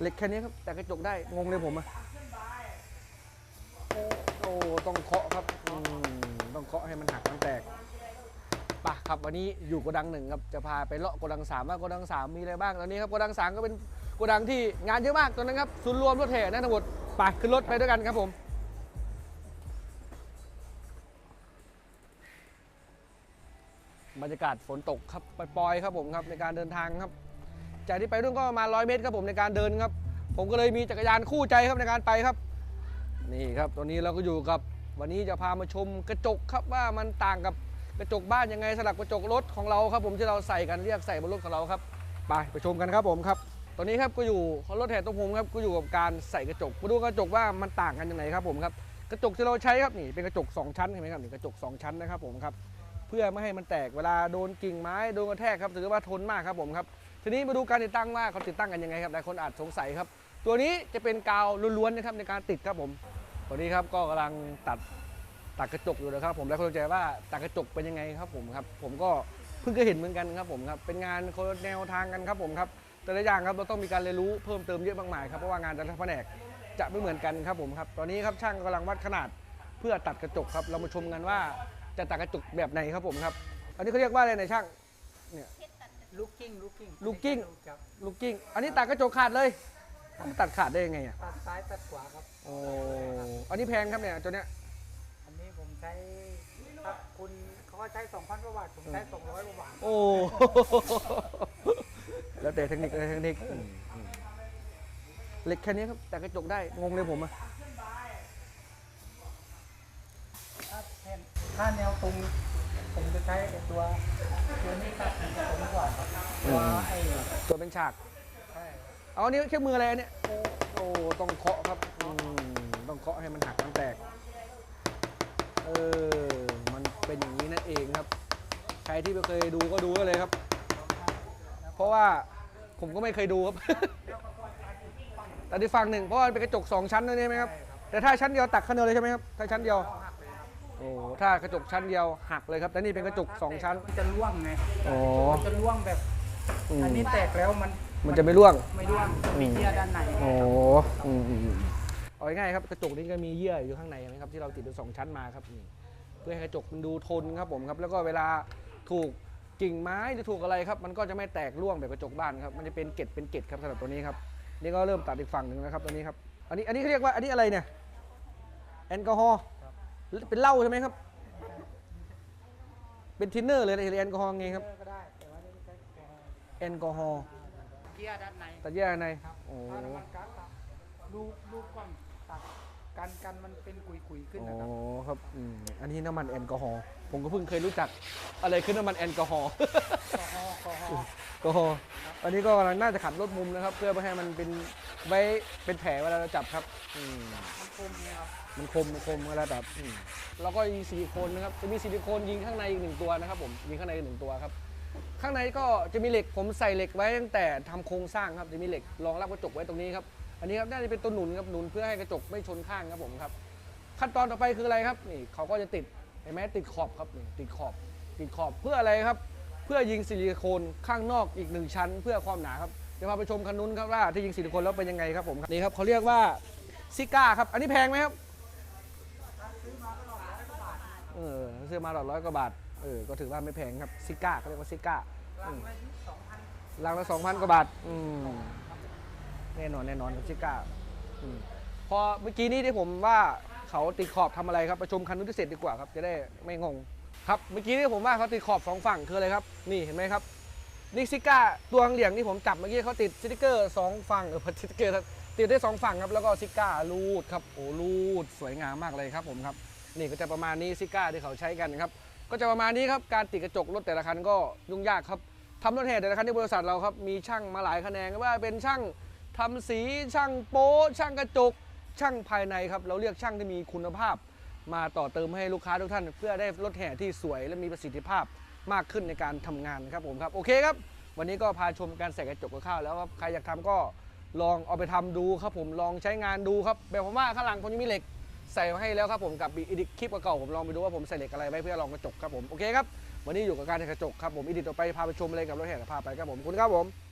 เหล็กแค่นี้ครับ แต่กระจกได้งงเลยผมอะโอ้ต้องเคาะครับต้องเคาะให้มันหักมันแตกปะครับวันนี้อยู่โกดังหนึ่งครับจะพาไปเลาะโกดังสามว่าโกดังสามมีอะไรบ้างตอนนี้ครับโกดังสามก็เป็นโกดังที่งานเยอะมากตอนนั้นครับศูนย์รวมรถแห่นะทั้งหมดไปขึ้นรถไปด้วยกันครับผมบรรยากาศฝนตกครับปล่อยๆครับผมครับในการเดินทางครับ จากที่ไปนู่นก็ประมาณร้อยเมตรครับผมในการเดินครับ ผมก็เลยมีจักรยานคู่ใจครับในการไปครับ นี่ครับตอนนี้เราก็อยู่กับวันนี้จะพามาชมกระจกครับว่ามันต่างกับกระจกบ้านยังไงสลักกระจกรถของเราครับ ผมที่เราใส่กันเรียกใส่บนรถของเราครับไปไปชมกันครับผมครับตอนนี้ครับก็อยู่รถแห่ตรงผมครับก็อยู่กับการใส่กระจกมาดูกระจกว่ามันต่างกันยังไงครับผมครับกระจกที่เราใช้ครับนี่เป็นกระจกสองชั้นเห็นไหมครับนี่กระจกสองชั้นนะครับผมครับเพื่อไม่ให้มันแตกเวลาโดนกิ่งไม้โดนกระแทกครับถือว่าทนมากครับผมครับ ทีนี้มาดูการติดตั้งว่าเขาติดตั้งกันยังไงครับหลายคนอาจสงสัยครับ ตัวนี้จะเป็นกาวล้วนๆนะครับในการติดครับผมตัวนี้ครับก็กำลังตัดตัดกระจกอยู่นะครับ ผมและคนสนใจว่าตัดกระจกเป็นยังไงครับผมครับ ผมก็เพิ่งเคยเห็นเหมือนกันครับผมครับเป็นงานคนแนวทางกันครับผมครับแต่ละอย่างครับเราต้องมีการเรียนรู้เพิ่มเติมเยอะมากมายครับเพราะว่างานแต่ละแผนกจะไม่เหมือนกันครับผมครับตอนนี้ครับช่างกำลังวัดขนาดเพื่อตัดกระจกครับ เรามาชมกันว่าจะตัดกระจกแบบไหนครับผมครับ อันนี้เขาเรียกว่าอะไรนะช่าง ลูกกิ้งลูกกิ้งลูกกิ้งครับลูกกิ้ง อันนี้ตัดกระจกขาดเลยมันตัดขาดได้ยังไงอะตัดซ้ายตัดขวาครับ โอ้อันนี้แพงครับเนี่ยตัวเนี้ย อันนี้ผมใช้ถ้าคุณเขาก็ใช้2,000กว่าบาทผมใช้200กว่าบาทโอ้ แล้วแต่เทคนิคแล้วแต่เทคนิคอืมอืมเหล็กแค่นี้ครับ แต่กระจกได้ งงเลยผมอะถ้าแผ่นถ้าแนวตรง ผมจะใช้ไอ้ตัวตัวนี้ตัดตรงกว่าครับตัวไอ้ตัวเป็นฉาก ใช่เอาอันนี้เครื่องมืออะไรอันเนี่ย โอ้โอ้ต้องเคาะครับอืมต้องเคาะให้มันหักมันแตก เออ มันเป็นอย่างนี้นั่นเองครับ ใครที่ไม่เคยดูก็ดูได้เลยครับ เพราะว่าผมก็ไม่เคยดูครับ แต่ที่ฟังหนึ่งเพราะว่ามันเป็นกระจกสองชั้นนั่นใช่ไหมครับ แต่ถ้าชั้นเดียวตักข้างเดียวเลยใช่ไหมครับ ถ้าชั้นเดียว โอ้ถ้ากระจกชั้นเดียวหักเลยครับแต่นี่เป็นกระจกสองชั้น มันจะร่วงไงอ๋อ มันจะร่วงแบบ อืมอันนี้แตกแล้วมันมันจะไม่ร่วง ไม่ร่วงจะมีเยื่อด้านในโอ้อืมอืมอืมเอาง่ายๆครับกระจกนี้ก็มีเยื่ออยู่ข้างในนะครับที่เราติดเป็นสองชั้นมาครับนี่เพื่อให้กระจกมันดูทนครับผมครับแล้วก็เวลาถูกกิ่งไม้หรือถูกอะไรครับมันก็จะไม่แตกร่วงแบบกระจกบ้านครับมันจะเป็นเกล็ดเป็นเกล็ดครับสำหรับตัวนี้ครับนี่ก็เริ่มตัดอีกฝั่งหนึ่งนะครับตัวนี้ครับอันนี้อันนี้เขาเรียกว่าอันนี้อะไรเนี่ยแอลกอฮอล์ เป็นเหล้าใช่ไหมครับ เป็นทินเนอร์เลยนะหรือแอลกอฮอล์ไงครับก็ได้แต่ว่านี่ใช้แกะแอลกอฮอล์เยื่อด้านในตัดแยกใน ครับโอ้ ถ้าน้ำมันก๊าซตัดรูปรูปก่อนตัด กันกันมันเป็นกุยๆขึ้นอ๋นะครับ อครับอืมอันนี้น้ำมันแอลกอฮอล์ผมก็เพิ่งเคยรู้จักอะไรคือน้ำมันแอลกอฮอล์ กอฮอล์กอฮอล์ แอลกอฮอล์อันนี้ก็กำลังน่าจะขัดลดมุมนะครับ เพื่อไม่ให้มันเป็นไว้เป็นแผลเวลาเราจับครับอืมมันคมเนี่ยครับมันคมมันคมเวลาแบบอืมแล้วก็มีซิลิโคนนะครับจะมีซิลิโคนยิงข้างในอีกหนึ่งตัวนะครับผมยิงข้างในอีกหนึ่งตัวครับ ข้างในก็จะมีเหล็กผมใส่เหล็กไว้ตั้งแต่ทำโครงสร้างครับจะมีเหล็กรองรับกระจกไว้ตรงนี้ครับ อันนี้ครับน่าจะเป็นตัวหนุนครับหนุนเพื่อให้กระจกไม่ชนข้างครับผมครับ ขั้นตอนต่อไปคืออะไรครับนี่เขาก็จะติดเห็นไหมติดขอบครับนี่ติดขอบ ติดขอบเพื่ออะไรครับ เพื่อยิงซิลิโคนข้างนอกอีกหนึ่งชั้น เพื่อความหนาครับเดี๋ยวพาไปชมคันนู้นครับว่าที่ยิงซิลิโคนแล้วเป็นยังไงครับผมนี่ครับเขาเรียกว่าซิก้าครับอันนี้แพงไหมครับเออซื้อมาหลอดร้อยกว่าบาทเออก็ถือว่าไม่แพงครับซิก้าเขาเรียกว่าซิก้าลังละสองพันลังละสองพันกว่าบาทอืม แน่นอนแน่นอนครับซิก้าอืมพอเมื่อกี้นี้ที่ผมว่าเขาติดขอบทำอะไรครับไปชมคันนู้นที่เสร็จดีกว่าครับจะได้ไม่งงครับเมื่อกี้ที่ผมว่าเขาติดขอบสองฝั่งคืออะไรครับนี่เห็นไหมครับนี่ซิก้าตัวเหลี่ยงที่ผมจับเมื่อกี้เขาติดสติกเกอร์สองฝั่งเออสติกเกอร์ติดได้สองฝั่งครับแล้วก็ซิก้ารูดครับโอ้รูดสวยงามมากเลยครับผมครับนี่ก็จะประมาณนี้ซิก้าที่เขาใช้กันครับก็จะประมาณนี้ครับการติดกระจกรถแต่ละคันก็ยุ่งยากครับทำรถแห่แต่ละคันที่บริษัทเราครับมีช่างมาหลายแขนงไม่ว่าเป็นช่าง ทำสีช่างโป๊ช่างกระจก ช่างภายในครับ เราเรียกช่างที่มีคุณภาพ มาต่อเติมให้ลูกค้าทุกท่าน เพื่อได้รถแห่ที่สวยและมีประสิทธิภาพมากขึ้นในการทำงานครับผมครับโอเคครับ วันนี้ก็พาชมการใส่กระจกกับข้าวแล้วครับใครอยากทำก็ลองเอาไปทำดูครับผมลองใช้งานดูครับแบบผมว่าข้างหลังผมยังมีเหล็กใส่มาให้แล้วครับผมกับอีดิคลิปเก่าผมลองไปดูว่าผมใส่เหล็กอะไรไว้เพื่อลองกระจกครับผมโอเคครับวันนี้อยู่กับการใส่กระจกครับผมอีดิต่อไปพาไปชมอะไรกับรถแห่กับพาไปครับผมขอบคุณครับผม